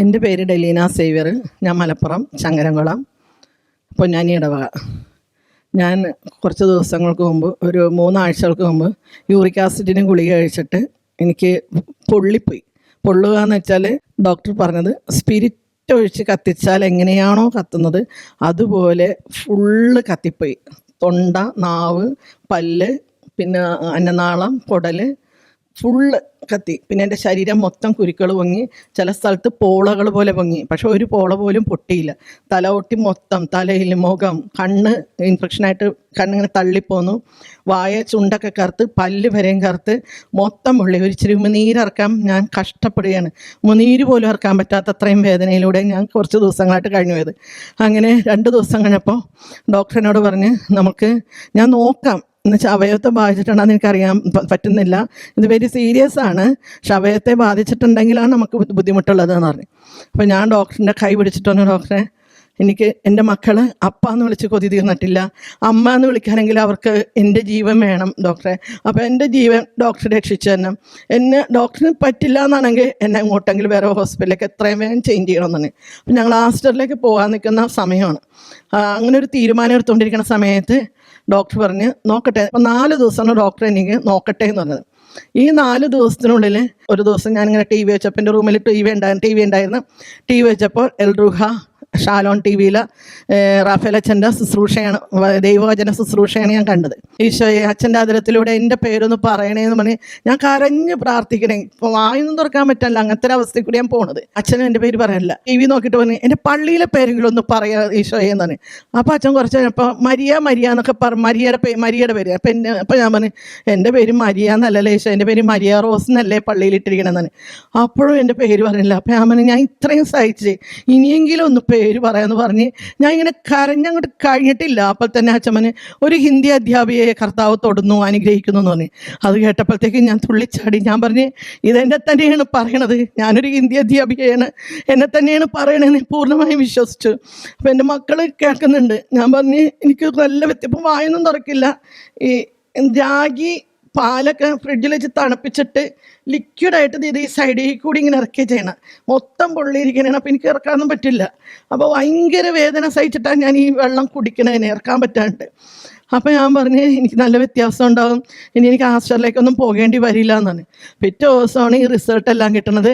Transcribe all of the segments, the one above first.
എന്റെ പേര് ഡെലീന സേവ്യർ. ഞാൻ മലപ്പുറം ചങ്ങരംകുളം പൊന്നാനി ഇടവക. ഞാൻ കുറച്ച് ദിവസങ്ങൾക്ക് മുമ്പ് ഒരു മൂന്നാഴ്ചകൾക്ക് മുമ്പ് യൂറിക് ആസിഡിന് ഗുളിക കഴിച്ചിട്ട് എനിക്ക് പൊള്ളിപ്പോയി. പൊള്ളുക എന്ന് വെച്ചാൽ ഡോക്ടർ പറഞ്ഞത് സ്പിരിറ്റ് ഒഴിച്ച് കത്തിച്ചാൽ എങ്ങനെയാണോ കത്തുന്നത് അതുപോലെ ഫുള്ള് കത്തിപ്പോയി. തൊണ്ട നാവ് പല്ല് പിന്നെ അന്നനാളം കുടൽ ഫുള്ള് കത്തി. പിന്നെ എന്റെ ശരീരം മൊത്തം കുരുക്കൾ പൊങ്ങി. ചില സ്ഥലത്ത് പോളകൾ പോലെ പൊങ്ങി. പക്ഷെ ഒരു പോള പോലും പൊട്ടിയില്ല. തല ഒട്ടി മൊത്തം തലയിൽ മുഖം കണ്ണ് ഇൻഫെക്ഷനായിട്ട് കണ്ണിങ്ങനെ തള്ളിപ്പോന്നു. വായ ചുണ്ടൊക്കെ കറുത്ത് പല്ല് വരെയും കറുത്ത്. മൊത്തം പൊള്ളി. ഒരു ഇച്ചിരി ഉമിനീരിറക്കാൻ ഞാൻ കഷ്ടപ്പെടുകയാണ്. ഉമിനീര് പോലും ഇറക്കാൻ പറ്റാത്ത അത്രയും വേദനയിലൂടെ ഞാൻ കുറച്ച് ദിവസങ്ങളായിട്ട് കഴിഞ്ഞു പോയത്. അങ്ങനെ രണ്ട് ദിവസം കഴിഞ്ഞപ്പോൾ ഡോക്ടറിനോട് പറഞ്ഞ് നമുക്ക് ഞാൻ നോക്കാം. എന്നുവെച്ചാൽ അവയവത്തെ ബാധിച്ചിട്ടുണ്ടെന്ന് എനിക്കറിയാൻ പറ്റുന്നില്ല. ഇത് വെരി സീരിയസ് ആണ്. പക്ഷെ അവയവത്തെ ബാധിച്ചിട്ടുണ്ടെങ്കിലാണ് നമുക്ക് ബുദ്ധി- ബുദ്ധിമുട്ടുള്ളത് എന്ന് പറഞ്ഞു. അപ്പോൾ ഞാൻ ഡോക്ടറിന്റെ കൈ പിടിച്ചിട്ട് ഡോക്ടറെ എനിക്ക് എന്റെ മക്കൾ അപ്പ എന്ന് വിളിച്ച് കൊതി തീർന്നിട്ടില്ല അമ്മ എന്ന് വിളിക്കാനെങ്കിൽ അവർക്ക് എന്റെ ജീവൻ വേണം ഡോക്ടറെ. അപ്പോൾ എന്റെ ജീവൻ ഡോക്ടർ രക്ഷിച്ചു തന്നെ. എന്നെ ഡോക്ടറിന് പറ്റില്ല എന്നാണെങ്കിൽ എന്നെ എങ്ങോട്ടെങ്കിലും വേറെ ഹോസ്പിറ്റലിലേക്ക് എത്രയും വേഗം ചേഞ്ച് ചെയ്യണമെന്നാണ് അപ്പം ഞങ്ങൾ ആസ്റ്ററിലേക്ക് പോകാൻ നിൽക്കുന്ന സമയമാണ്. അങ്ങനെ ഒരു തീരുമാനം എടുത്തുകൊണ്ടിരിക്കുന്ന സമയത്ത് ഡോക്ടർ പറഞ്ഞ് നോക്കട്ടെ അപ്പോൾ നാല് ദിവസമാണ് ഡോക്ടർ എനിക്ക് നോക്കട്ടെ എന്ന് പറഞ്ഞത്. ഈ നാല് ദിവസത്തിനുള്ളിൽ ഒരു ദിവസം ഞാനിങ്ങനെ ടി വി വെച്ചപ്പോൾ എന്റെ റൂമിൽ ടി വി ഉണ്ടായിരുന്നു ടി വി ഉണ്ടായിരുന്നു ടി വി വെച്ചപ്പോൾ എൽറുഹ ഷാലോൺ ടി വിയിൽ റാഫേൽ അച്ഛന്റെ ശുശ്രൂഷയാണ് ദൈവവചന ശുശ്രൂഷയാണ് ഞാൻ കണ്ടത്. ഈശോയെ അച്ഛന്റെ അതിരത്തിലൂടെ എന്റെ പേരൊന്ന് പറയണേന്ന് പറഞ്ഞ് ഞാൻ കരഞ്ഞ് പ്രാർത്ഥിക്കണേ. ഇപ്പോൾ വായൊന്നും തുറക്കാൻ പറ്റില്ല അങ്ങനത്തെ അവസ്ഥയിൽ കൂടി ഞാൻ പോണത്. അച്ഛനും എന്റെ പേര് പറയാനില്ല. ടി വി നോക്കിയിട്ട് പറഞ്ഞു എന്റെ പള്ളിയിലെ പേരെങ്കിലും ഒന്ന് പറയാ ഈശോയെ എന്ന് പറഞ്ഞു. അപ്പോൾ അച്ഛൻ കുറച്ച് കഴിഞ്ഞപ്പോൾ മരിയ മരിയ എന്നൊക്കെ പറ മരിയയുടെ പേ മരിയയുടെ പേര്. അപ്പം എന്നെ അപ്പം ഞാൻ പറഞ്ഞു എന്റെ പേര് മരിയ എന്നല്ലല്ലേ ഈശോ എന്റെ പേര് മരിയ റോസ് എന്നല്ലേ പള്ളിയിൽ ഇട്ടിരിക്കണമെന്നാണ് അപ്പോഴും എന്റെ പേര് പറഞ്ഞില്ല അപ്പം ഞാൻ പറഞ്ഞു ഞാൻ ഇത്രയും സഹിച്ച് ഇനിയെങ്കിലും ഒന്ന് പേര് പറയാമെന്ന് പറഞ്ഞ് ഞാൻ ഇങ്ങനെ കരഞ്ഞങ്ങോട്ട് കഴിഞ്ഞിട്ടില്ല. അപ്പോൾ തന്നെ അച്ഛമ്മന് ഒരു ഹിന്ദി അധ്യാപികയെ കർത്താവ് തൊടുന്നു അനുഗ്രഹിക്കുന്നു എന്ന് പറഞ്ഞു. അത് കേട്ടപ്പോഴത്തേക്ക് ഞാൻ തുള്ളിച്ചാടി. ഞാൻ പറഞ്ഞ് ഇതെന്നെ തന്നെയാണ് പറയണത്. ഞാനൊരു ഹിന്ദി അധ്യാപികയാണ്. എന്നെ തന്നെയാണ് പറയണതെന്ന് പൂർണമായും വിശ്വസിച്ചു. അപ്പം എന്റെ മക്കൾ കേൾക്കുന്നുണ്ട്. ഞാൻ പറഞ്ഞ് എനിക്ക് നല്ല വ്യത്യപ്പം വായൊന്നും തുറക്കില്ല. ഈ രാഗി പാലൊക്കെ ഫ്രിഡ്ജിൽ വെച്ച് തണുപ്പിച്ചിട്ട് ലിക്വിഡായിട്ട് ഇത് ഈ സൈഡിൽ കൂടി ഇങ്ങനെ ഇറക്കി ചെയ്യണം. മൊത്തം പൊള്ളിയിരിക്കണേണ്. അപ്പോൾ എനിക്ക് ഇറക്കാനൊന്നും പറ്റില്ല. അപ്പോൾ ഭയങ്കര വേദന സഹിച്ചിട്ടാണ് ഞാൻ ഈ വെള്ളം കുടിക്കണതിനെ ഇറക്കാൻ പറ്റാണ്ട്. അപ്പോൾ ഞാൻ പറഞ്ഞ് എനിക്ക് നല്ല വ്യത്യാസം ഉണ്ടാവും. ഇനി എനിക്ക് ഹാസ്റ്റലിലേക്കൊന്നും പോകേണ്ടി വരില്ല എന്നാണ്. പിറ്റേ ദിവസമാണ് ഈ റിസൾട്ട് എല്ലാം കിട്ടണത്.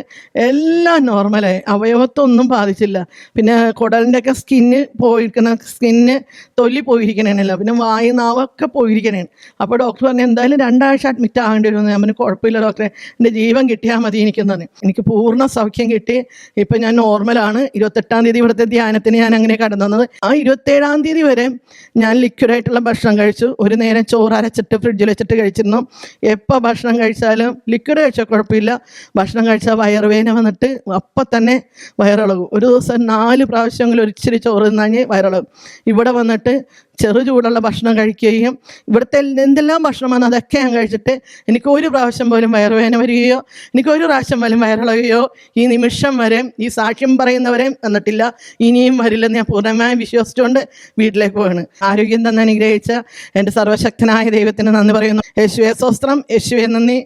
എല്ലാം നോർമലായി അവയവത്തൊന്നും ബാധിച്ചില്ല. പിന്നെ കുടലിന്റെയൊക്കെ സ്കിന്ന് പോയിരിക്കുന്ന സ്കിന്ന് തൊല്ലി പോയിരിക്കണേനല്ല. പിന്നെ വായു നാവൊക്കെ പോയിരിക്കണേ അപ്പോൾ ഡോക്ടർ പറഞ്ഞു എന്തായാലും രണ്ടാഴ്ച അഡ്മിറ്റ് ആകേണ്ടി വരുമെന്ന് ഞാൻ പറഞ്ഞു കുഴപ്പമില്ല ഡോക്ടറെ എന്റെ ജീവൻ കിട്ടിയാൽ മതി എനിക്കെന്നാണ് എനിക്ക് പൂർണ സൗഖ്യം കിട്ടി. ഇപ്പം ഞാൻ നോർമലാണ് ഇരുപത്തെട്ടാം തീയതി ഇവിടുത്തെ ധ്യാനത്തിന് ഞാൻ അങ്ങനെ കടന്നു വന്നത്. ആ ഇരുപത്തേഴാം തീയതി വരെ ഞാൻ ലിക്വിഡായിട്ടുള്ള ഭക്ഷണം കഴിച്ചു. ഒരു നേരം ചോറ് അരച്ചിട്ട് ഫ്രിഡ്ജിൽ വെച്ചിട്ട് കഴിച്ചിരുന്നു. എപ്പോൾ ഭക്ഷണം കഴിച്ചാലും ലിക്വിഡ് കഴിച്ചാൽ കുഴപ്പമില്ല. ഭക്ഷണം കഴിച്ചാൽ വയറുവേദന വന്നിട്ട് അപ്പം തന്നെ വയറിളകും. ഒരു ദിവസം നാല് പ്രാവശ്യമെങ്കിലും ഒരിച്ചിരി ചോറ് തിന്നാഞ്ഞ് വയറിളകും. ഇവിടെ വന്നിട്ട് ചെറു ചൂടുള്ള ഭക്ഷണം കഴിക്കുകയും ഇവിടുത്തെ എന്തെല്ലാം ഭക്ഷണമാണ് അതൊക്കെ ഞാൻ കഴിച്ചിട്ട് എനിക്ക് ഒരു പ്രാവശ്യം പോലും വയറുവേദന വരികയോ എനിക്ക് ഒരു പ്രാവശ്യം പോലും വയറിളകുകയോ ഈ നിമിഷം വരെ ഈ സാക്ഷ്യം പറയുന്നവരെയും വന്നിട്ടില്ല. ഇനിയും വരില്ലെന്ന് ഞാൻ പൂർണമായും വിശ്വസിച്ചുകൊണ്ട് വീട്ടിലേക്ക് പോവാണ്. ആരോഗ്യം തന്നെ അനുഗ്രഹിച്ച എന്റെ സർവശക്തനായ ദൈവത്തിന് നന്ദി പറയുന്നു. യേശുവെ സ്വസ്ത്രം യേശുവെ നന്ദി.